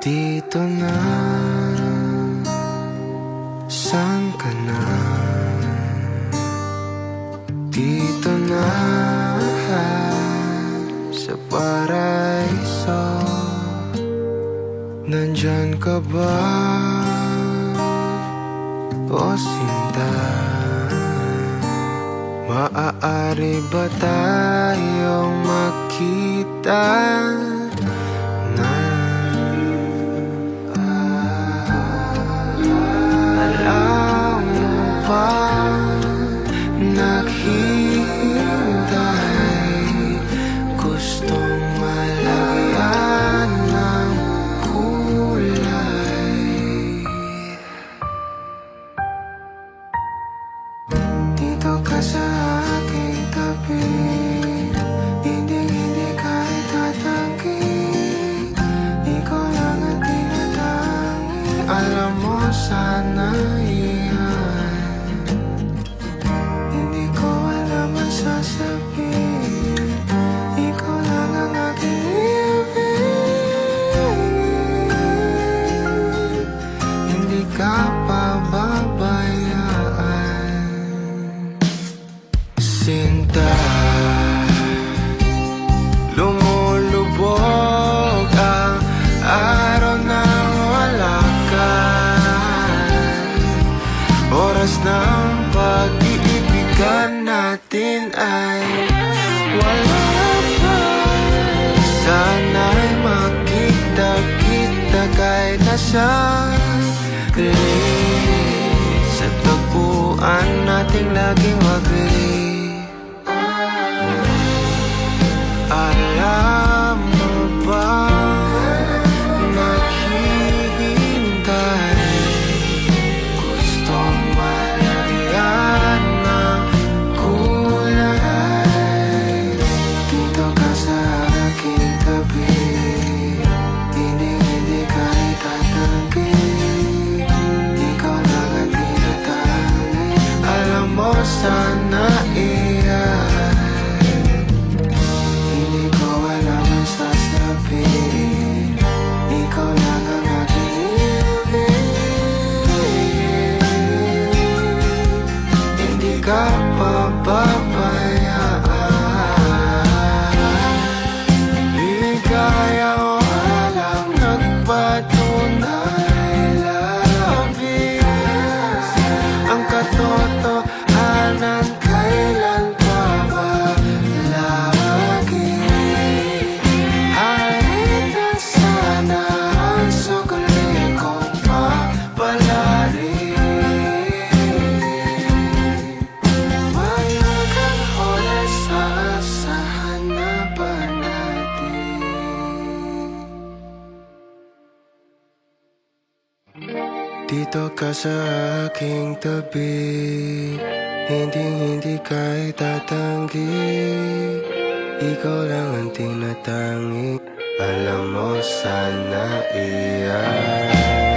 Dito na. San ka na? Dito na. Sa paraiso. Nandyan ka ba? O sinta? Maaari ba tayong makita? oras ng pag-iibigan natin ay wala pa. Sana'y makita-kita kahit nasa grace Sa taguan nating laging mag-grace sky Dito ka sa aking tabi. Hindi, hindi ka'y tatanggi. Ikaw lang ang tinatangi Alam mo sana iyan.